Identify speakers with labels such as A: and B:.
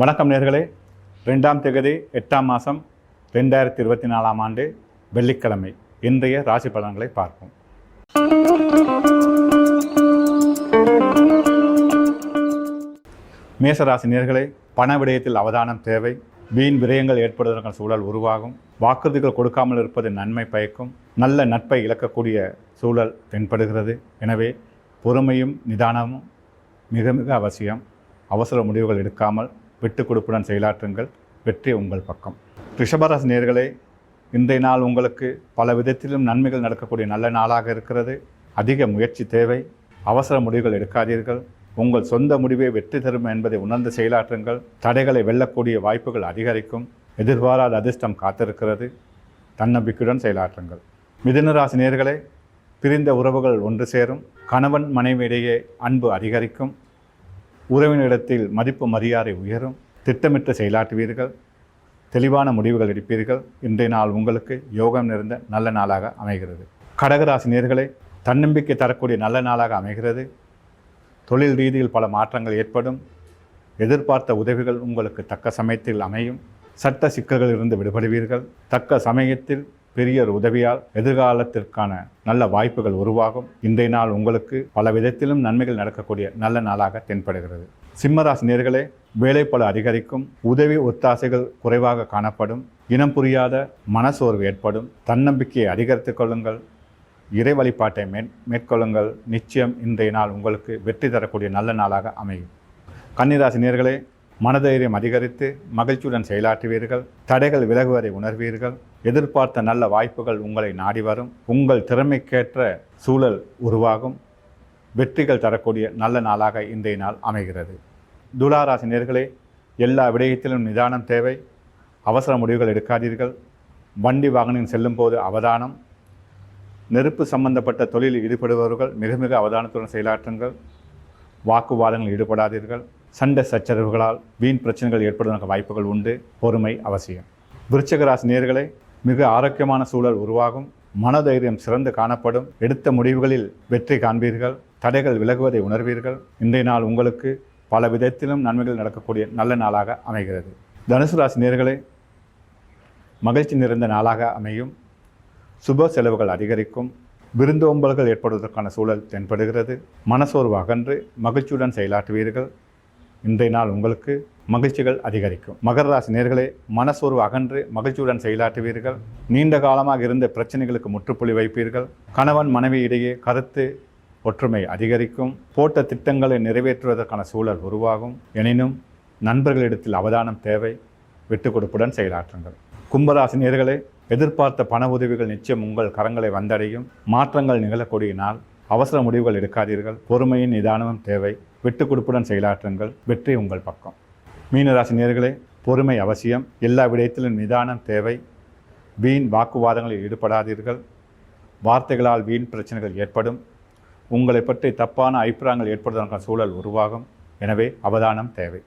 A: வணக்கம் நேர்களே. ரெண்டாம் தேதி எட்டாம் மாதம் ரெண்டாயிரத்தி இருபத்தி நாலாம் ஆண்டு வெள்ளிக்கிழமை. இன்றைய ராசி பலன்களை பார்ப்போம். மேசராசி நேர்களே பண விடயத்தில் அவதானம் தேவை. வீண் விரயங்கள் ஏற்படுவதற்கான சூழல் உருவாகும். வாக்குறுதிகள் கொடுக்காமல் இருப்பது நன்மை பயக்கும். நல்ல நட்பை இழக்கக்கூடிய சூழல் தென்படுகிறது. எனவே பொறுமையும் நிதானமும் மிக மிக அவசியம். அவசர முடிவுகள் எடுக்காமல் விட்டு கொடுப்புடன் செயலாற்றுங்கள். வெற்றி உங்கள் பக்கம். ரிஷபராசி நேர்களே இன்றைய நாள் உங்களுக்கு பல விதத்திலும் நன்மைகள் நடக்கக்கூடிய நல்ல நாளாக இருக்கிறது. அதிக முயற்சி தேவை. அவசர முடிவுகள் எடுக்காதீர்கள். உங்கள் சொந்த முடிவே வெற்றி தரும் என்பதை உணர்ந்து செயலாற்றுங்கள். தடைகளை வெல்லக்கூடிய வாய்ப்புகள் அதிகரிக்கும். எதிர்பாராத அதிர்ஷ்டம் காத்திருக்கிறது. தன்னம்பிக்கையுடன் செயலாற்றுங்கள். மிதுன நேர்களே பிரிந்த உறவுகள் ஒன்று சேரும். கணவன் மனைவியிடையே அன்பு அதிகரிக்கும். உறவினிடத்தில் மதிப்பு மரியாதை உயரும். திட்டமிட்டு செயலாற்றுவீர்கள். தெளிவான முடிவுகள் எடுப்பீர்கள். இன்றைய நாள் உங்களுக்கு யோகம் நிறைந்த நல்ல நாளாக அமைகிறது. கடகராசி தன்னம்பிக்கை தரக்கூடிய நல்ல நாளாக அமைகிறது. தொழில் ரீதியில் பல மாற்றங்கள் ஏற்படும். எதிர்பார்த்த உதவிகள் உங்களுக்கு தக்க சமயத்தில் அமையும். சட்ட சிக்கல்களில் இருந்து விடுபடுவீர்கள். தக்க சமயத்தில் பெரிய உதவியால் எதிர்காலத்திற்கான நல்ல வாய்ப்புகள் உருவாகும். இந்த நாள் உங்களுக்கு பல விதத்திலும் நன்மைகள் நடக்கக்கூடிய நல்ல நாளாக தென்படுகிறது. சிம்மராசி நேர்களே வேலைப்பளு அதிகரிக்கும் உதவி ஒத்தாசைகள் குறைவாக காணப்படும் இனம் புரியாத மனசோர்வு ஏற்படும் தன்னம்பிக்கையை அதிகரித்துக் கொள்ளுங்கள் இறை வழிபாட்டை மே மேற்கொள்ளுங்கள். நிச்சயம் இன்றைய நாள் உங்களுக்கு வெற்றி தரக்கூடிய நல்ல நாளாக அமையும். கன்னிராசி நேர்களே மனதைரியம் அதிகரித்து மகிழ்ச்சியுடன் செயலாற்றுவீர்கள். தடைகள் விலகுவதை உணர்வீர்கள். எதிர்பார்த்த நல்ல வாய்ப்புகள் உங்களை நாடி வரும். உங்கள் திறமைக்கேற்ற சூழல் உருவாகும். வெற்றிகள் தரக்கூடிய நல்ல நாளாக இன்றைய நாள் அமைகிறது. துலாராசி நேர்களே எல்லா விடயத்திலும் நிதானம் தேவை. அவசர முடிவுகள் எடுக்காதீர்கள். வண்டி வாகனம் செல்லும் போது அவதானம். நெருப்பு சம்பந்தப்பட்ட தொழிலில் ஈடுபடுபவர்கள் மிக மிக அவதானத்துடன் செயலாற்றுங்கள். வாக்குவாதங்களில் ஈடுபடாதீர்கள். சண்டை சச்சரவுகளால் வீண் பிரச்சனைகள் ஏற்படுவதற்கு வாய்ப்புகள் உண்டு. பொறுமை அவசியம். விருச்சகராசி நேர்களே மிக ஆரோக்கியமான சூழல் உருவாகும். மனதைரியம் சிறந்து காணப்படும். எடுத்த முடிவுகளில் வெற்றி காண்பீர்கள். தடைகள் விலகுவதை உணர்வீர்கள். இன்றைய நாள் உங்களுக்கு பல விதத்திலும் நன்மைகள் நடக்கக்கூடிய நல்ல நாளாக அமைகிறது. தனுசு ராசி நேர்களே மகிழ்ச்சி நிறைந்த நாளாக அமையும். சுப செலவுகள் அதிகரிக்கும். விருந்தோம்பல்கள் ஏற்படுவதற்கான சூழல் தென்படுகிறது. மனசோர்வு அகன்று மகிழ்ச்சியுடன் செயலாற்றுவீர்கள். இன்றைய நாள் உங்களுக்கு மகிழ்ச்சிகள் அதிகரிக்கும். மகர ராசி நேர்களே மனசோர்வு அகன்று மகிழ்ச்சியுடன் செயலாற்றுவீர்கள். நீண்ட காலமாக இருந்த பிரச்சனைகளுக்கு முற்றுப்புள்ளி வைப்பீர்கள். கணவன் மனைவி இடையே கருத்து ஒற்றுமை அதிகரிக்கும். போட்ட திட்டங்களை நிறைவேற்றுவதற்கான சூழல் உருவாகும். எனினும் நண்பர்களிடத்தில் அவதானம் தேவை. விட்டு கொடுப்புடன் செயலாற்றுங்கள். கும்பராசி நேர்களே எதிர்பார்த்த பண உதவிகள் நிச்சயம் உங்கள் கரங்களை வந்தடையும். மாற்றங்கள் நிகழக்கூடிய நாள். அவசர முடிவுகள் எடுக்காதீர்கள். பொறுமையின் நிதானமும் தேவை. விட்டு கொடுப்புடன் செயலாற்றுங்கள். வெற்றி உங்கள் பக்கம். மீனராசி நேர்களே பொறுமை அவசியம். எல்லா விடயத்திலும் நிதானம் தேவை. வீண் வாக்குவாதங்களில் ஈடுபடாதீர்கள். வார்த்தைகளால் வீண் பிரச்சனைகள் ஏற்படும். உங்களை பற்றி தப்பான அபிப்பிராயங்கள் ஏற்படுவதற்கான சூழல் உருவாகும். எனவே அவதானம் தேவை.